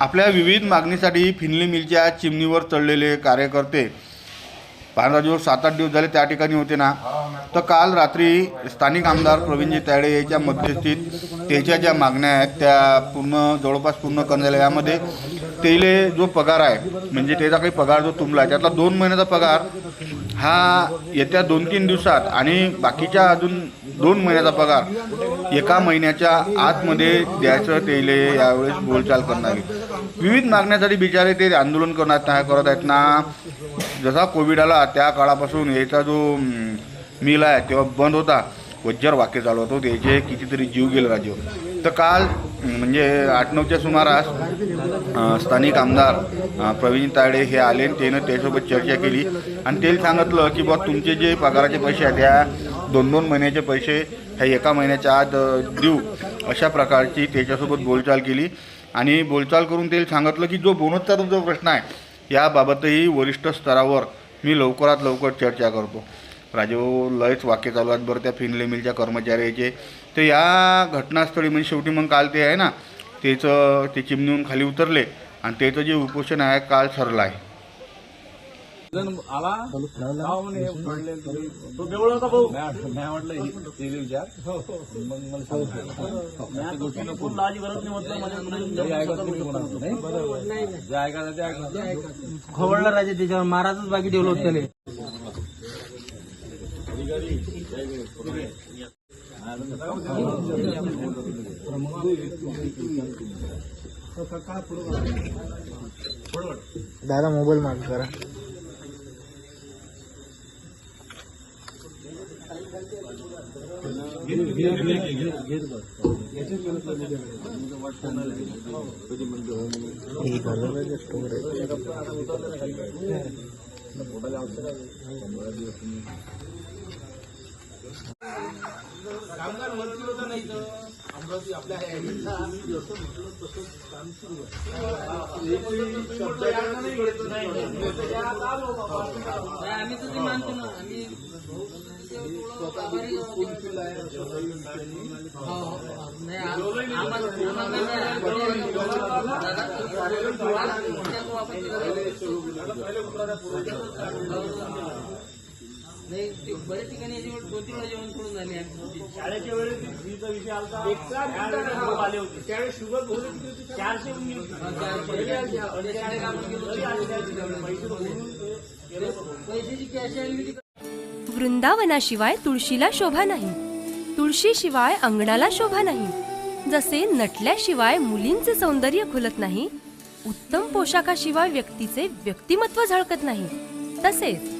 आपल्या विविध मागणीसाठी फिनली मिलच्या चिमणीवर चढलेले कार्यकर्ते. पंधरा दिवस सात आठ दिवस झाले त्या ठिकाणी होते ना. तर काल रात्री स्थानिक आमदार प्रवीणजी तायडे यांच्या मध्यस्थीत त्याच्या ज्या मागण्या आहेत त्या पूर्ण जवळपास पूर्ण करण्यात आल्या. यामध्ये त्याला जो पगार आहे म्हणजे त्याचा काही पगार जो तुंबला आहे त्यातला दोन महिन्याचा पगार हा येत्या दोन तीन दिवसात आणि बाकीच्या अजून दोन महिन्याचा पगार एका महिन्याच्या आतमध्ये द्यायचं तेले यावेळेस बोलचाल करणार आहे. विविध मागण्यासाठी बिचारे ते आंदोलन करणार नाही करत आहेत ना. जसा कोविड आला त्या काळापासून याचा जो मिल आहे तेव्हा बंद होता. वज्जर वाक्य चालू होतो त्याचे कितीतरी जीव गेले राजीव तर काल म्हणजे आठ नऊच्या सुमारास स्थानिक आमदार प्रवीण ताडे हे आले आणि त्यानं त्यासोबत चर्चा केली. आणि तेल सांगितलं की बा तुमचे जे पगाराचे पैसे आहेत त्या दोन दोन महिन्याचे पैसे हे एका महिन्याच्या आत देऊ. अशा प्रकारची त्याच्यासोबत बोलचाल केली. आणि बोलचाल करून तेल सांगितलं की जो बोनसचा जो प्रश्न आहे याबाबतही वरिष्ठ स्तरावर मी लवकरात लवकर चर्चा करतो. राजीव लयच वाक्य चालू आहेत बरं त्या फिनले मिलच्या कर्मचाऱ्याचे. तर या घटनास्थळी म्हणजे शेवटी मग काल ते आहे ना त्याचं ते चिमणीहून खाली उतरले आणि त्याचं जे उपोषण आहे काल सरलं आहे. आला हे. तो होता भाऊ. म्हटलं हे विचार. मग मला नाही. ऐकायचं ते. खवळला राजे त्याच्यावर महाराजच बाकी ठेवलं होतं त्याले दादा मोबाईल माग करा. आम्ही तुझी मानतो ना आम्ही नाही बरेच ठिकाणी याची दोन तीन वेळा जेवण सोडून झाले आमची. शाळेच्या वेळेस फीचा विषय आले होते. त्यावेळेस शुगर होती? चारशे. पैशाची कॅश वृंदावनाशिवाय तुळशीला शोभा नाही. तुळशीशिवाय अंगणाला शोभा नाही. जसे नटल्याशिवाय मुलींचे सौंदर्य खुलत नाही उत्तम पोशाखाशिवाय व्यक्तीचे व्यक्तिमत्व झळकत नाही. तसेच